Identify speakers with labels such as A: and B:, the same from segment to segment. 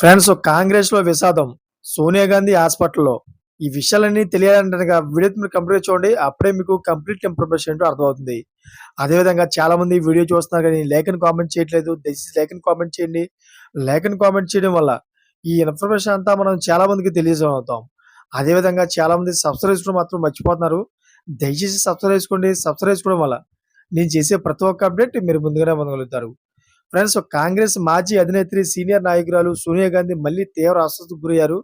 A: Friends కాంగ్రెస్లో విషాదం. సోనియా గాంధీ హాస్పిటల్లో. ఈ విషయాలన్నీ తెలియాలంటే వీడియో మీరు కంప్లీట్ చూడండి. అప్పుడే మీకు కంప్లీట్ ఇన్ఫర్మేషన్ ఏంటో అర్థమవుతుంది. అదేవిధంగా చాలా మంది వీడియో చూస్తున్నారు కానీ లేఖను కామెంట్ చేయట్లేదు. దయచేసి లేఖను కామెంట్ చేయండి. లేఖను కామెంట్ చేయడం వల్ల ఈ ఇన్ఫర్మేషన్ అంతా మనం చాలా మందికి తెలియజేయవుతాం అదేవిధంగా చాలా మంది సబ్స్క్రైబ్ చేసుకోవడం మాత్రం మర్చిపోతున్నారు. దయచేసి సబ్స్క్రైబ్ చేసుకోండి. సబ్స్క్రైబ్ చేసుకోవడం వల్ల నేను చేసే ప్రతి ఒక్క అప్డేట్ మీరు ముందుగానే పొందగలుగుతారు. ఫ్రెండ్స్ కాంగ్రెస్ మాజీ అధినేత్రి సీనియర్ నాయకురాలు సోనియా గాంధీ మళ్ళీ తీవ్ర అస్వస్థకు గురయ్యారు.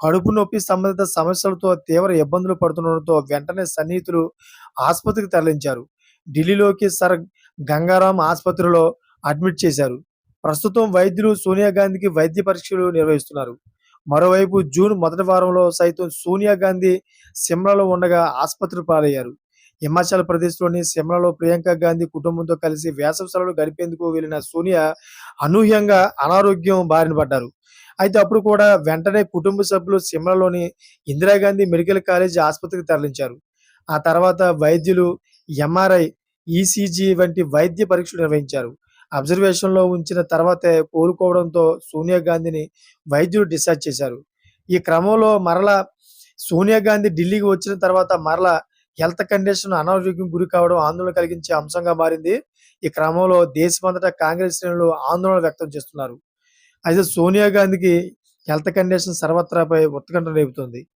A: కడుపు నొప్పి సంబంధిత సమస్యలతో తీవ్ర ఇబ్బందులు పడుతుండడంతో వెంటనే సన్నిహితులు ఆసుపత్రికి తరలించారు. ఢిల్లీలోకి సర్ గంగారాం ఆసుపత్రిలో అడ్మిట్ చేశారు. ప్రస్తుతం వైద్యులు సోనియా గాంధీకి వైద్య పరీక్షలు నిర్వహిస్తున్నారు. మరోవైపు జూన్ మొదటి వారంలో సైతం సోనియా గాంధీ సిమ్లాలో ఉండగా ఆసుపత్రి పాలయ్యారు. హిమాచల్ ప్రదేశ్లోని సిమ్లాలో ప్రియాంక గాంధీ కుటుంబంతో కలిసి వేసవి సెలవులు గడిపేందుకు వెళ్ళిన సోనియా అనూహ్యంగా అనారోగ్యం బారిన పడ్డారు. అయితే అప్పుడు కూడా వెంటనే కుటుంబ సభ్యులు సిమ్లాలోని ఇందిరాగాంధీ మెడికల్ కాలేజ్ ఆసుపత్రికి తరలించారు. ఆ తర్వాత వైద్యులు ఎంఆర్ఐ ఈసీజీ వంటి వైద్య పరీక్షలు నిర్వహించారు. అబ్జర్వేషన్లో ఉంచిన తర్వాతే కోలుకోవడంతో సోనియా గాంధీని వైద్యులు డిశ్చార్జ్ చేశారు. ఈ క్రమంలో మరలా సోనియా గాంధీ ఢిల్లీకి వచ్చిన తర్వాత మరలా హెల్త్ కండిషన్ అనారోగ్యం గురి కావడం ఆందోళన కలిగించే అంశంగా మారింది. ఈ క్రమంలో దేశమంతటా కాంగ్రెస్ శ్రేణులు ఆందోళన వ్యక్తం చేస్తున్నారు. అయితే సోనియా గాంధీకి హెల్త్ కండిషన్ సర్వత్రాపై ఉత్కంఠ రేపుతుంది.